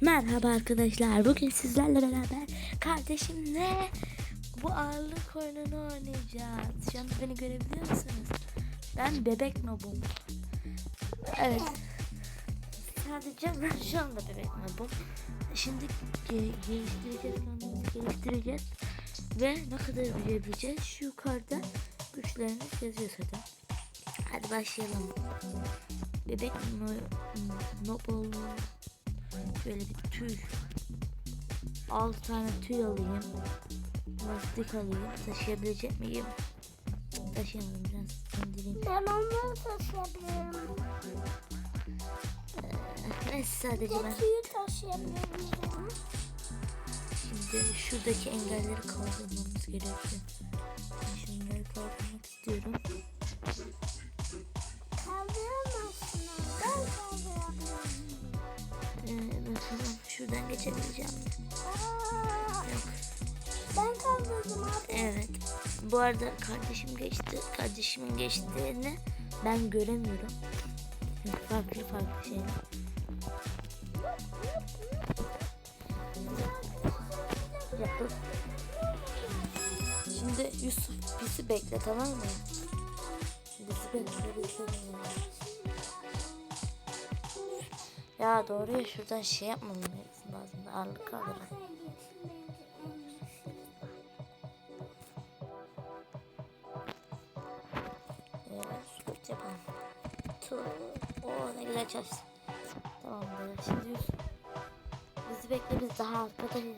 Merhaba arkadaşlar. Bugün sizlerle beraber kardeşimle bu ağırlık oyununu oynayacağız. Şu anda beni görebiliyor musunuz? Ben bebek nobum. Evet. Sadece ben şu anda bebek nobum. Şimdi ge- geliştireceğiz geliştireceğiz. Ve ne kadar büyüyebileceğiz? Şu yukarıda güçlerimiz yazıyor zaten. Hadi başlayalım. Bebek no, nob Şöyle bir tüy. 6 tane tüy alayım. Lastik alayım. Taşıyabilecek miyim? Taşıyamadım biraz indireyim. Ben onları taşıyabilirim. Neyse sadece ben Kutuyu taşıyabilirim. şimdi şuradaki engelleri kaldırmamız gerekiyor. Şunları kaldırmak istiyorum. Şuradan geçebileceğim? Aa, Yok. ben kaldırdım abi. Evet. Bu arada kardeşim geçti. Kardeşimin geçtiğini ben göremiyorum. Farklı farklı şeyler. Yapıp. Şimdi Yusuf bizi bekle tamam mı? Bizi bekle bekle. Ya doğru ya şuradan şey yapmam lazım. Ağırlık kaldıralım. Evet, yapalım. Oo ne güzel çalıştı. Tamamdır. Şimdi Yusuf. Bizi bekle biz daha arkadayız.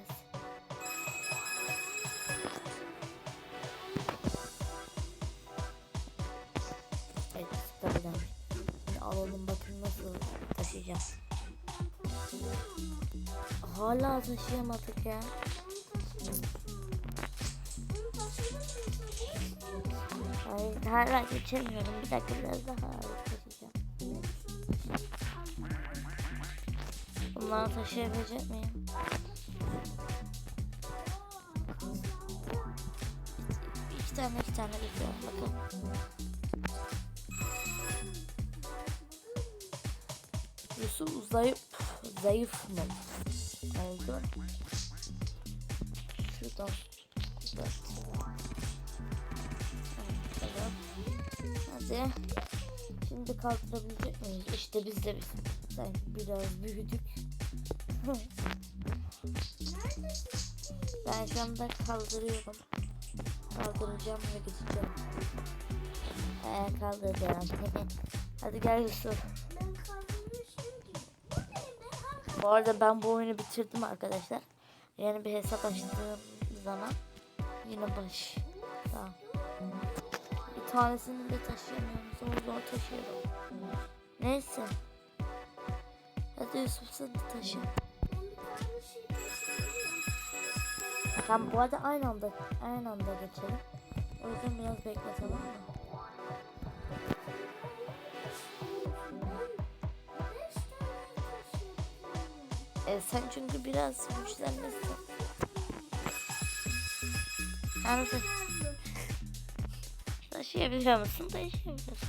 Evet tabii alalım bakın nasıl taşıyacağız. Hala taşıyamadık ya. Hayır hala geçemiyorum. Bir dakika biraz daha taşıyacağım. Bunları taşıyabilecek miyim? İki tane iki tane bekliyorum bakın. Yusuf zayıf zayıf mı oldu? Şuradan tamam. Hadi. Şimdi kaldırabilecek miyiz? İşte biz de biraz büyüdük. ben şu anda kaldırıyorum. Kaldıracağım ve gideceğim. Ee, kaldıracağım. Hadi gel Yusuf. Bu arada ben bu oyunu bitirdim arkadaşlar. Yeni bir hesap açtığım zaman yine baş. Tamam. Bir tanesini de taşıyamıyorum. Zor zor taşıyorum. Neyse. Hadi Yusuf sen de taşı. Tamam bu arada aynı anda aynı anda geçelim. O yüzden biraz bekle tamam mı? E, sen çünkü biraz güçlenmişsin. Sen taşıyabiliyor musun? Taşıyabiliyorsun.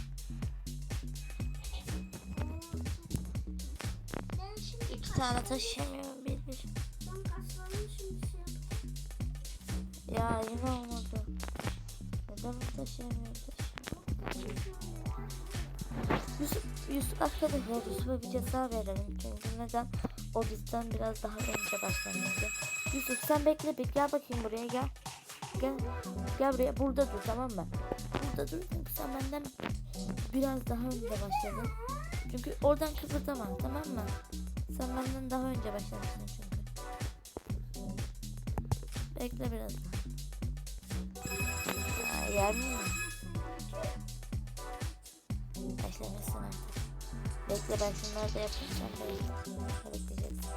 İki tane taşıyamıyorum bir bir. Ya yine olmadı. Neden bu taşıyamıyoruz? Yusuf, Yusuf arkadaşlar Yusuf'a bir ceza verelim. Çünkü neden? O bizden biraz daha önce başlamıştı. Yusuf sen bekle bir gel bakayım buraya gel. Gel. Gel buraya burada dur tamam mı? Burada dur çünkü sen benden biraz daha önce başladın. Çünkü oradan kıpırdama tamam mı? Sen benden daha önce başlamışsın çünkü. Bekle biraz daha. Aa, yer? Başlamışsın artık. Bekle ben şunları da yapayım sen de bekleyeceksin.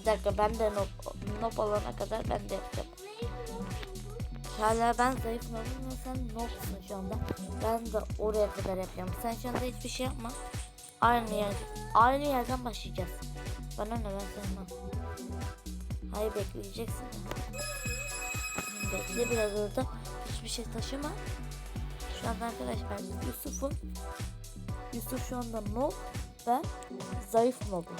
Bir dakika ben de nop, nop olana kadar ben de yapacağım. Hala ben zayıf nobum ama sen nopsun şu anda. Ben de oraya kadar yapacağım. Sen şu anda hiçbir şey yapma. Aynı yer, aynı yerden başlayacağız. Bana ne ben sevmem. Hayır bekleyeceksin. Bekle biraz orada. Hiçbir şey taşıma. Şu tane arkadaşlar Yusuf'un Yusuf şu anda noob ben zayıf noobum.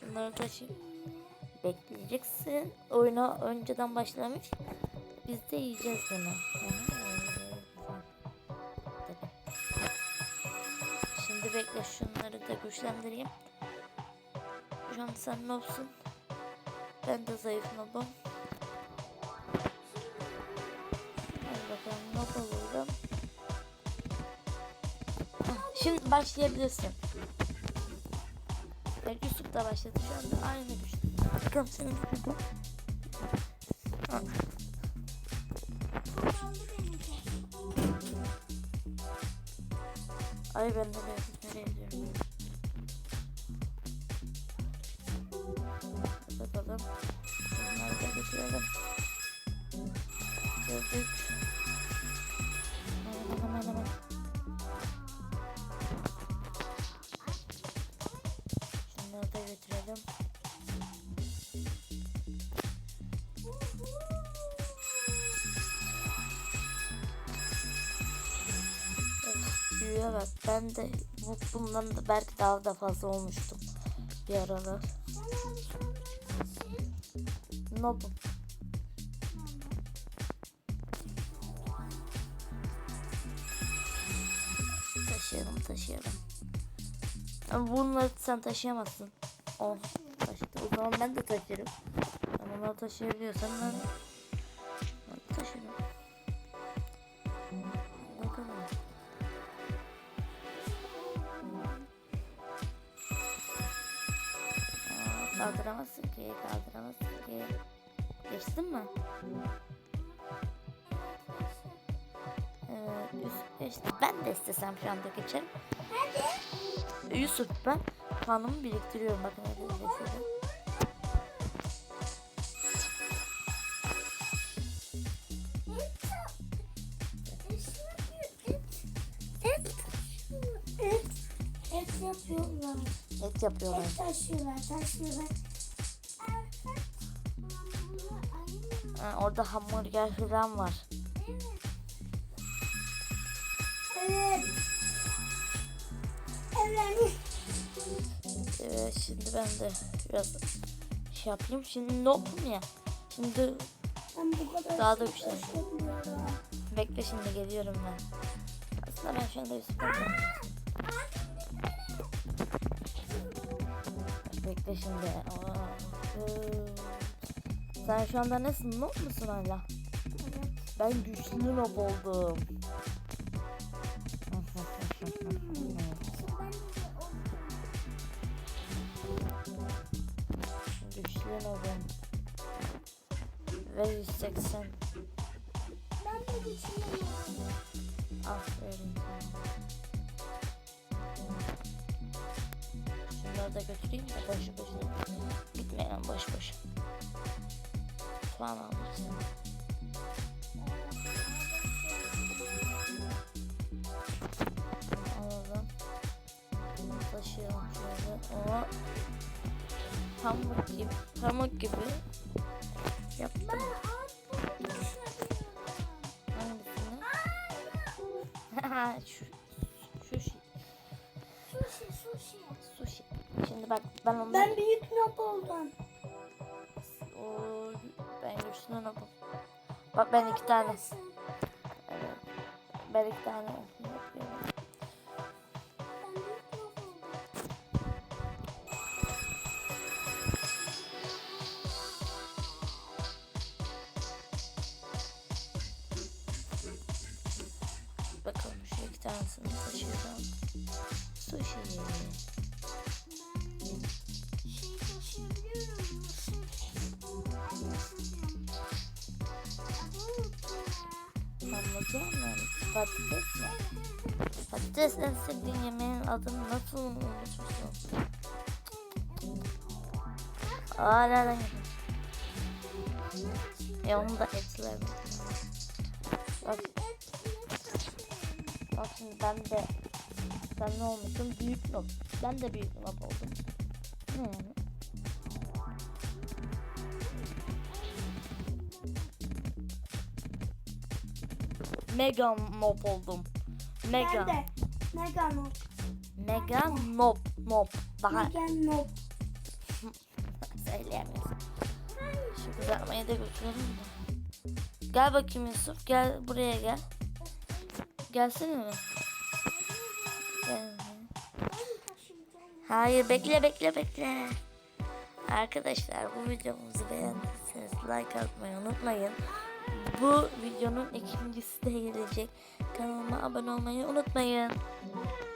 Şunları taşıyayım. Bekleyeceksin. Oyuna önceden başlamış. Biz de yiyeceğiz bunu. Şimdi bekle şunları da güçlendireyim. Şu an sen noobsun. Ben de zayıf noobum. Hadi bakalım oldum. Hah, Şimdi başlayabilirsin. Evet, Yusuf da başladı şu anda aynı güçte. Bakalım senin benimki. Ay ben de nereye Götürelim. Gördük. Hemen hemen hemen. Şunları da götürelim. Evet, büyüye bak. Ben de bu, bundan da belki daha da fazla olmuştum bir aralar. Nobum. Taşıyalım. Ama bunları sen taşıyamazsın. O taşıdı. O zaman ben de taşırım. Ben bunları taşıyabiliyorsam ben ben. Bakalım. Aa, kaldıramazsın ki, kaldıramazsın ki. Geçtin mi? Ee, işte ben de istesem şu anda geçerim. Hadi. Yusuf ben puanımı biriktiriyorum. Bakın. Et yapıyorlar. Et yapıyorlar. Et taşıyorlar, taşıyorlar. Ha, orada hamburger falan var. Evet. Şimdi ben de biraz şey yapayım. Şimdi yapayım ya? Şimdi Daha da şey güçlendim. taşıyamıyorum. bekle şimdi geliyorum ben. Aslında ben şu anda Yusuf'um. Bekle şimdi. Aa. Sen şu anda nesin? Noob musun hala? Evet. Ben güçlü noob oldum. 80. Ben de geçeyim. Aferin. Şunları da götüreyim de boş boş. Bitmeyen boş boş. Puan almışsın. Alalım. Bunu taşıyalım şöyle. O pamuk gibi, pamuk gibi yaptım. Ben Hangisini? şu, şey, Sushi, sushi. sushi. Şimdi bak ben onu Ben büyük nop oldum. o, ben güçlü noobum. Bak ben iki tane. Evet. Ben iki tane yapıyorum. Bakalım iki tanesini taşıyacağım. Sushi. Ben şey unuttum ya. Anladın? Patates mi? Patates en sevdiğin yemeğin adını nasıl unutmuşsun? Aa nereden yedin? E onu da etler mi? Bak, bak şimdi ben de ben ne olmuşum? Büyük nok. Ben de büyük nok oldum. Ne yani? Mega Mob oldum. Mega. Ben de. Mega Nob. Mega Mob. Mob. Daha Mega Nob. söyleyemiyorum. Şu kızartmayı da götürelim de. Gel bakayım Yusuf. Gel buraya gel. Gelsene mi? Gel. Hayır bekle bekle bekle. Arkadaşlar bu videomuzu beğendiyseniz like atmayı unutmayın. Bu videonun ikincisi de gelecek. Kanalıma abone olmayı unutmayın.